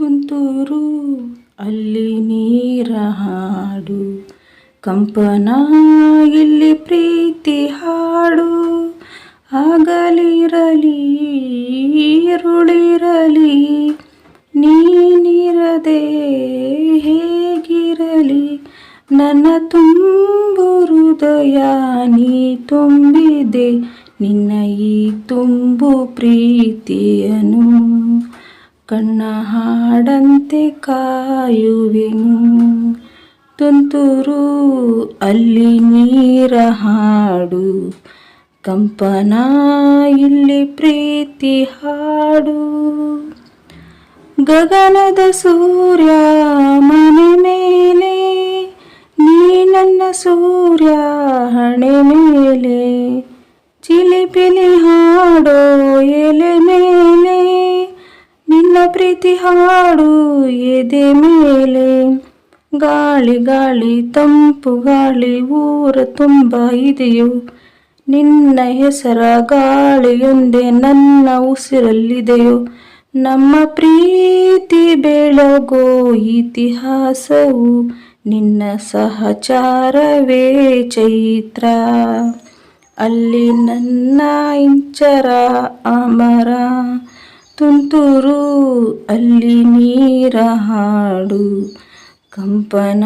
ತುಂತುರು, ಅಲ್ಲಿ ನೀರ ಹಾಡು. ಕಂಪನ, ಇಲ್ಲಿ ಪ್ರೀತಿ ಹಾಡು. ಆಗಲಿರಲಿ ಈರುಳಿರಲಿ ನೀನಿರದೆ ಹೇಗಿರಲಿ? ನನ್ನ ತುಂಬು ಹೃದಯ ನೀ ತುಂಬಿದೆ. ನಿನ್ನ ಈ ತುಂಬು ಪ್ರೀತಿಯನು ಕಣ್ಣ ಹಾಡಂತೆ ಕಾಯುವೆನು. ತುಂತುರು ಅಲ್ಲಿ ನೀರ ಹಾಡು. ಕಂಪನ ಇಲ್ಲಿ ಪ್ರೀತಿ ಹಾಡು. ಗಗನದ ಸೂರ್ಯ ಮನೆ ಮೇಲೆ, ನೀ ನನ್ನ ಸೂರ್ಯ ಹಣೆ ಮೇಲೆ. ಚಿಲಿಪಿಲಿ ಹಾಡೋ ಪ್ರೀತಿ ಹಾಡು ಎದೆ ಮೇಲೆ. ಗಾಳಿ ಗಾಳಿ, ತಂಪು, ಗಾಳಿ, ಊರ ತುಂಬ ಇದೆಯೋ. ನಿನ್ನ ಹೆಸರ ಗಾಳಿಯೊಂದೇ ನನ್ನ ಉಸಿರಲ್ಲಿದೆಯೋ. ನಮ್ಮ ಪ್ರೀತಿ ಬೆಳಗೋ ಇತಿಹಾಸವು, ನಿನ್ನ ಸಹಚಾರವೇ ಚೈತ್ರ. ಅಲ್ಲಿ ನನ್ನ ಇಂಚರ ಅಮರ. ತುಂತುರು ಅಲ್ಲಿ ನೀರ ಹಾಡು, ಕಂಪನ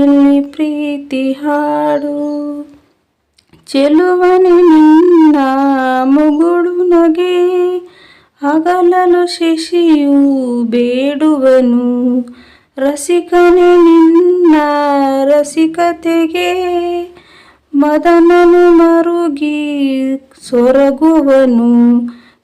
ಇಲ್ಲಿ ಪ್ರೀತಿ ಹಾಡು. ಚೆಲುವನೆ ನಿನ್ನ ಮುಗುಳು ನಗೆ ಹಗಲಲು ಶಶಿಯು ಬೇಡುವನು. ರಸಿಕನೆ ನಿನ್ನ ರಸಿಕತೆಗೆ, ಮದನನು ಮರುಗಿ ಸೊರಗುವನು.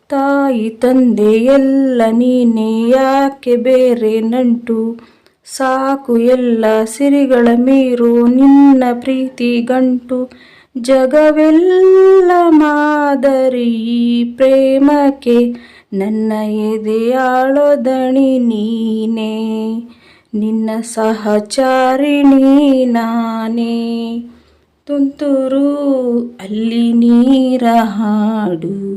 ತಾಯಿ ತಂದೆ ಎಲ್ಲ ನೀನೆ, ಯಾಕೆ ಬೇರೆ ನಂಟು? ಸಾಕು ಎಲ್ಲ ಸಿರಿಗಳ ಮೀರು, ನಿನ್ನ ಪ್ರೀತಿ ಗಂಟು. ಜಗವೆಲ್ಲ ಮಾದರಿ ಪ್ರೇಮಕ್ಕೆ, ನನ್ನ ಎದೆಯಾಳೋದಣಿ ನೀನೇ. ನಿನ್ನ ಸಹಚಾರಿಣಿ ನಾನೇ. ತುಂತುರು ಅಲ್ಲಿ ನೀರ ಹಾಡು.